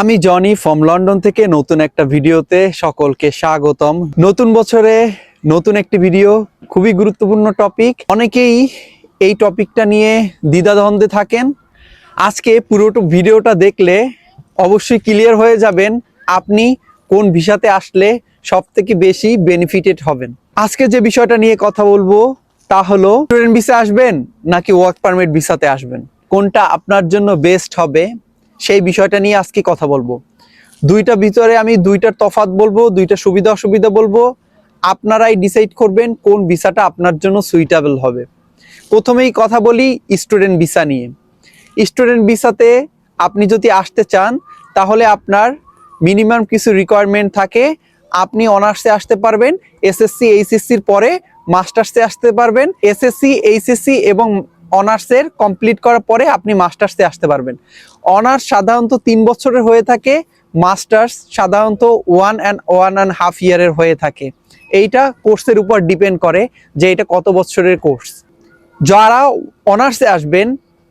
আমি Johnny from London থেকে নতুন একটা ভিডিওতে সকলকে স্বাগতম। নতুন বছরে নতুন একটি ভিডিও, খুবই গুরুত্বপূর্ণ টপিক অনেকেই এই টপিকটা নিয়ে দ্বিধাদ্বন্দ্বে থাকেন। আজকে পুরোটা ভিডিওটা দেখলে অবশ্যই ক্লিয়ার হয়ে যাবেন আপনি কোন ভিসাতে আসলে সব থেকে বেশি বেনিফিটেড হবেন। আজকে যে বিষয়টা নিয়ে কথা বলব, তা হলো স্টুডেন্ট ভিসা আসবেন নাকি ওয়ার্ক পারমিট ভিসাতে আসবেন? কোনটা আপনার জন্য বেস্ট হবে? সেই বিষয়টা নিয়ে আজকে কথা বলব। দুইটা ভিতরে আমি দুইটার তফাৎ বলব, দুইটা সুবিধা অসুবিধা বলব। আপনারাই ডিসাইড করবেন কোন ভিসাটা আপনার জন্য সুইটেবল হবে। প্রথমেই কথা বলি স্টুডেন্ট ভিসা নিয়ে। স্টুডেন্ট ভিসাতে আপনি যদি আসতে চান, তাহলে আপনার মিনিমাম কিছু রিকোয়ারমেন্ট থাকে। আপনি অনার্সে আসতে পারবেন এসএসসি এইচএসসির পরে মাস্টার্সে আসতে পারবেন। এসএসসি এইচএসসি এবং অনার্সের কমপ্লিট করার পরে আপনি মাস্টার্সে আসতে পারবেন। অনার্স সাধারণত তিন বছরের হয়ে থাকে মাস্টার্স সাধারণত one and one and half ইয়ারের হয়ে থাকে। এইটা কোর্সের উপর ডিপেন্ড করে যে এটা কত বছরের কোর্স যারা অনার্সে আসবেন,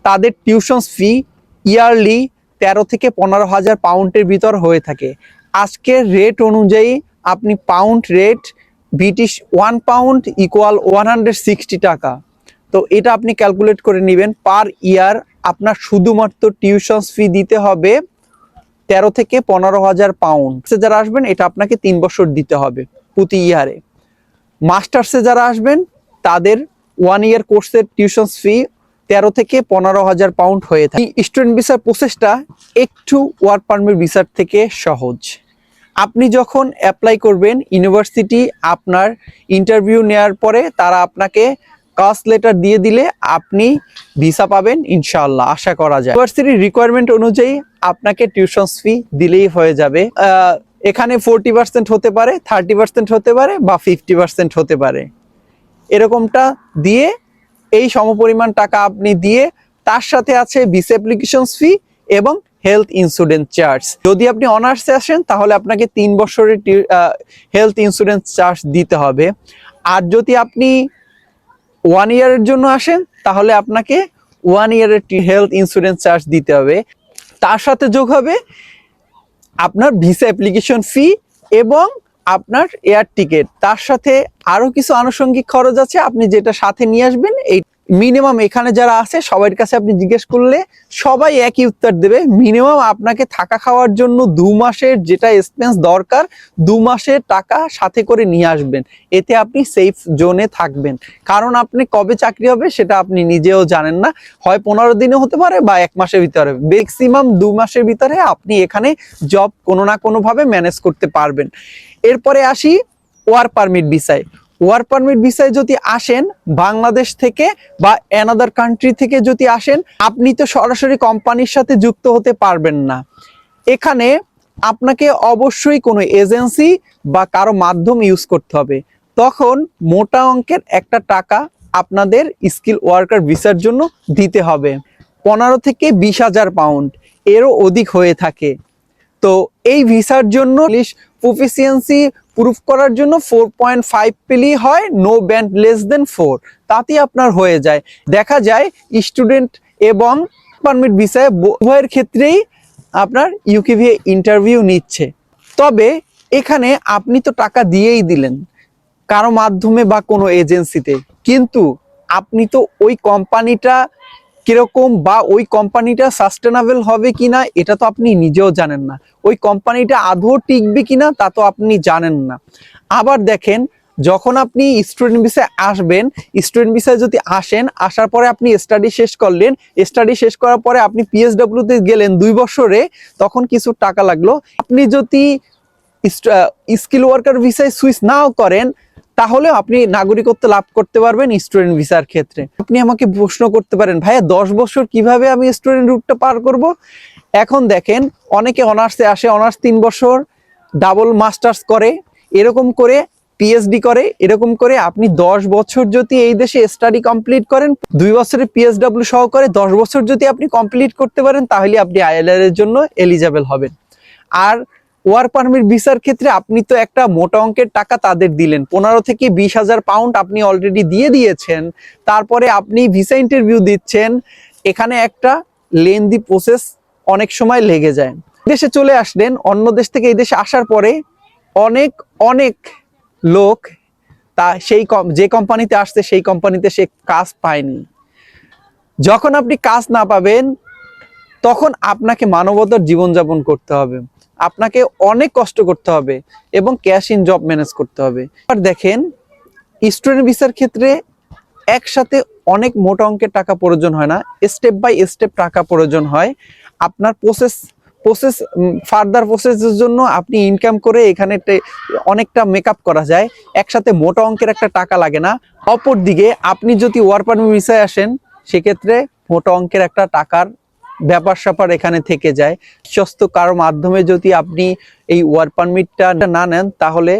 তাদের টিউশন ফি ইয়ারলি তেরো থেকে পনেরো হাজার পাউন্ডের ভিতর হয়ে থাকে। আজকের রেট অনুযায়ী আপনি pound rate British one pound equal one hundred sixty টাকা। তো এটা আপনি ক্যালকুলেট করে নেবেন পার ইয়ার আপনার শুধুমাত্র টিউশন ফি দিতে হবে তেরো থেকে পনেরো হাজার পাউন্ড যারা আসবেন, এটা আপনাকে তিন বছর দিতে হবে প্রতি ইয়ারে মাস্টার্সে যারা আসবেন, তাদের ওয়ান ইয়ার কোর্সের টিউশন ফি তেরো থেকে পনেরো হাজার পাউন্ড হয়ে থাকে। স্টুডেন্ট ভিসার প্রসেসটা একটু ওয়ার্ক পারমিট ভিসার থেকে সহজ। আপনি যখন অ্যাপ্লাই করবেন ইউনিভার্সিটি আপনার ইন্টারভিউ নেওয়ার পরে তারা আপনাকে কাস্ট লেটার দিয়ে দিলে আপনি ভিসা পাবেন, ইনশাআল্লাহ, আশা করা যায়। ইউনিভার্সিটির রিকোয়ারমেন্ট অনুযায়ী আপনাকে টিউশন ফি দিলেই হয়ে যাবে। এখানে ফোরটি পার্সেন্ট হতে পারে থার্টি পার্সেন্ট হতে পারে বা ফিফটি পার্সেন্ট হতে পারে। এরকমটা দিয়ে এই সমপরিমাণ টাকা আপনি দিয়ে তার সাথে আছে ভিসা অ্যাপ্লিকেশন ফি এবং হেলথ ইন্স্যুরেন্স চার্জ যদি আপনি অনার্সে আসেন, তাহলে আপনাকে তিন বছরের হেলথ ইন্স্যুরেন্স চার্জ দিতে হবে। আর যদি আপনি ওয়ান ইয়ারের জন্য আসেন, তাহলে আপনাকে ওয়ান ইয়ারের হেলথ ইন্স্যুরেন্স চার্জ দিতে হবে। তার সাথে যোগ হবে আপনার ভিসা অ্যাপ্লিকেশন ফি এবং আপনার এয়ার টিকিট তার সাথে আরও কিছু আনুষঙ্গিক খরচ আছে, আপনি যেটা সাথে নিয়ে আসবেন, এই মিনিমাম এখানে যারা আছে সবার কাছে আপনি জিজ্ঞেস করলে সবাই একই উত্তর দেবে। মিনিমাম আপনাকে থাকা খাওয়ার জন্য দু মাসের যেটা এক্সপেন্স দরকার, দু মাসের টাকা সাথে করে নিয়ে আসবেন। এতে আপনি সেফ জোনে থাকবেন। কারণ আপনি কবে চাকরি হবে সেটা আপনি নিজেও জানেন না। হয় পনেরো দিনে হতে পারে বা এক মাসের ভিতরে। ম্যাক্সিমাম দু মাসের ভিতরে আপনি এখানে জব কোনো না কোনোভাবে ম্যানেজ করতে পারবেন। এরপরে আসি ওয়ার পারমিট ভিসায় ওয়ার পারমিট ভিসায় যদি আসেন বাংলাদেশ থেকে বা অ্যানাদার কান্ট্রি থেকে যদি আসেন, আপনি তো সরাসরি কোম্পানির সাথে যুক্ত হতে পারবেন না। এখানে আপনাকে অবশ্যই কোনো এজেন্সি বা কারও মাধ্যম ইউজ করতে হবে। তখন মোটা অঙ্কের একটা টাকা আপনাদের স্কিল ওয়ার্কার ভিসার জন্য দিতে হবে। পনেরো থেকে বিশ হাজার পাউন্ড এরও অধিক হয়ে থাকে। তো এই ভিসার জন্য প্রফিসিয়েন্সি প্রুফ করার জন্য ফোর পয়েন্ট ফাইভ পেলেই হয় no band less than four তাতেই আপনার হয়ে যায়। দেখা যায় স্টুডেন্ট এবং পারমিট ভিসায় ব- উভয়ের ক্ষেত্রেই আপনার ইউকিভি ইন্টারভিউ নিচ্ছে। তবে এখানে আপনি তো টাকা দিয়েই দিলেন, কারও মাধ্যমে বা কোনো এজেন্সিতে কিন্তু আপনি তো ওই কোম্পানিটা কীরকম বা ওই কোম্পানিটা সাস্টেনেবল হবে কিনা, এটা তো আপনি নিজেও জানেন না। ওই কোম্পানিটা আদৌ টিকবে কিনা, তা তো আপনি জানেন না। আবার দেখেন, যখন আপনি স্টুডেন্ট ভিসায় আসবেন স্টুডেন্ট ভিসায় যদি আসেন, আসার পরে আপনি স্টাডি শেষ করলেন স্টাডি শেষ করার পরে আপনি পিএসডব্লিউ তে গেলেন দুই বছরে, তখন কিছু টাকা লাগল। আপনি যদি স্কিল ওয়ার্কার ভিসায় সুইচ নাও করেন তাহলে আপনি নাগরিকত্ব লাভ করতে পারবেন স্টুডেন্ট ভিসার ক্ষেত্রে। আপনি আমাকে প্রশ্ন করতে পারেন, ভাইয়া, দশ বছর কীভাবে আমি স্টুডেন্ট রুটটা পার করব? এখন দেখেন, অনেকে অনার্সে আসে, অনার্স তিন বছর ডাবল মাস্টার্স করে, এরকম করে পিএইচডি করে, এরকম করে আপনি দশ বছর যদি এই দেশে স্টাডি কমপ্লিট করেন, দুই বছরের পিএসডব্লিউ সহকারে দশ বছর যদি আপনি কমপ্লিট করতে পারেন, তাহলে আপনি আইএলআর এর জন্য এলিজেবল হবেন। আর ওয়ার পারমিট ভিসার ক্ষেত্রে আপনি তো একটা মোটা অঙ্কের টাকা তাদের দিলেন। পনেরো থেকে বিশ হাজার পাউন্ড আপনি অলরেডি দিয়ে দিয়েছেন। তারপরে আপনি ভিসা ইন্টারভিউ দিচ্ছেন। এখানে একটা লেন্দি প্রসেস অনেক সময় লেগে যায়। দেশে চলে আসলেন, অন্য দেশ থেকে এই দেশে আসার পরে অনেক অনেক লোক তা সেই যে কোম্পানিতে আসছে, সেই কোম্পানিতে সে কাজ পায়নি। যখন আপনি কাজ না পাবেন তখন আপনাকে মানবতার জীবনযাপন করতে হবে। আপনাকে অনেক কষ্ট করতে হবে এবং ক্যাশ ইন জব ম্যানেজ করতে হবে। আর দেখেন স্টুডেন্ট ভিসার ক্ষেত্রে একসাথে অনেক মোটা অঙ্কের টাকা প্রয়োজন হয় না। স্টেপ বাই স্টেপ টাকা প্রয়োজন হয়। আপনার প্রসেস প্রসেস ফার্দার প্রসেসের জন্য আপনি ইনকাম করে এখানে অনেকটা মেকআপ করা যায়। একসাথে মোটা অঙ্কের একটা টাকা লাগে না। অপর দিকে আপনি যদি ওয়ার পারমিট ভিসায় আসেন, সেক্ষেত্রে মোটা অঙ্কের একটা টাকার ব্যাপার স্যাপার এখানে থেকে যায়। বিশ্বস্ত কারও মাধ্যমে যদি আপনি এই ওয়ার পারমিটটা না নেন, তাহলে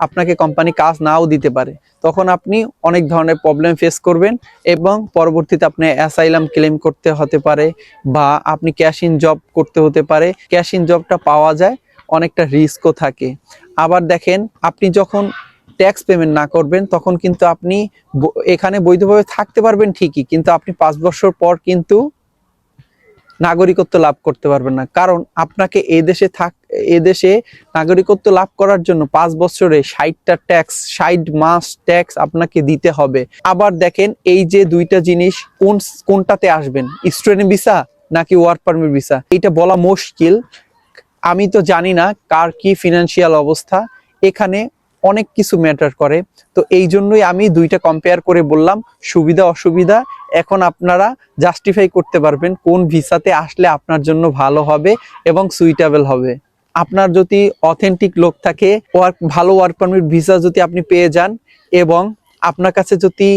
আপনাকে কোম্পানি কাজ নাও দিতে পারে। তখন আপনি অনেক ধরনের প্রবলেম ফেস করবেন এবং পরবর্তীতে আপনি অ্যাসাইলাম ক্লেম করতে হতে পারে বা আপনি ক্যাশ ইন জব করতে হতে পারে। ক্যাশ ইন জবটা পাওয়া যায়, অনেকটা রিস্কও থাকে। আবার দেখেন, আপনি যখন ট্যাক্স পেমেন্ট না করবেন, তখন কিন্তু আপনি এখানে বৈধভাবে থাকতে পারবেন ঠিকই, কিন্তু আপনি পাঁচ বছর পর কিন্তু নাগরিকত্ব লাভ করতে পারবেন না। কারণ আপনাকে এই দেশে থাক এদেশে নাগরিকত্ব লাভ করার জন্য পাঁচ বছরে ষাটটা ট্যাক্স ষাট মাস ট্যাক্স আপনাকে দিতে হবে। আবার দেখেন এই যে দুইটা জিনিস কোন, কোনটাতে আসবেন? স্টুডেন্ট ভিসা নাকি ওয়ার্ক পারমিট ভিসা এটা বলা মুশকিল। আমি তো জানি না কার কি ফিনান্সিয়াল অবস্থা। এখানে অনেক কিছু ম্যাটার করে। তো এই জন্যই আমি দুইটা কম্পেয়ার করে বললাম সুবিধা অসুবিধা এখন আপনারা জাস্টিফাই করতে পারবেন কোন ভিসাতে আসলে আপনার জন্য ভালো হবে এবং সুইটেবল হবে। আপনার যদি অথেন্টিক লোক থাকে ওয়ার্ক ভালো ওয়ার্ক পারমিট ভিসা যদি আপনি পেয়ে যান এবং আপনার কাছে যদি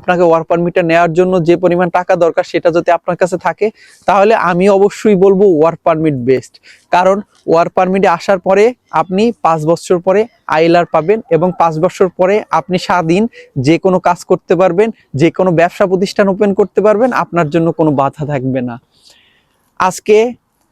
আপনাকে ওয়ার্ক পারমিটটা নেওয়ার জন্য যে পরিমাণ টাকা দরকার সেটা যদি আপনার কাছে থাকে, তাহলে আমি অবশ্যই বলব ওয়ার্ক পারমিট বেস্ট কারণ ওয়ার্ক পারমিটে আসার পরে আপনি পাঁচ বছর পরে আইলার পাবেন এবং পাঁচ বছর পরে আপনি স্বাধীন যে কোনো কাজ করতে পারবেন, যে কোনো ব্যবসা প্রতিষ্ঠান ওপেন করতে পারবেন, আপনার জন্য কোনো বাধা থাকবে না। আজকে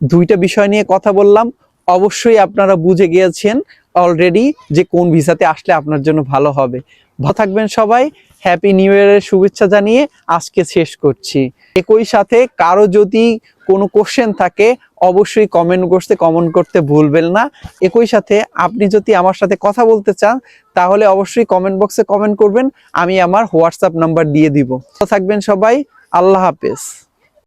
দুইটা বিষয় নিয়ে কথা বললাম। অবশ্যই আপনারা বুঝে গিয়েছেন অলরেডি যে কোন ভিসাতে আসলে আপনার জন্য ভালো হবে। ভালো থাকবেন সবাই। হ্যাপি নিউ ইয়ারের শুভেচ্ছা জানিয়ে আজকে শেষ করছি। একই সাথে কারও যদি কোনো কোশ্চেন থাকে, অবশ্যই কমেন্ট করতে কমেন্ট করতে ভুলবেন না। একই সাথে আপনি যদি আমার সাথে কথা বলতে চান, তাহলে অবশ্যই কমেন্ট বক্সে কমেন্ট করবেন। আমি আমার হোয়াটসঅ্যাপ নাম্বার দিয়ে দিব। থাকবেন সবাই। আল্লাহ হাফেজ।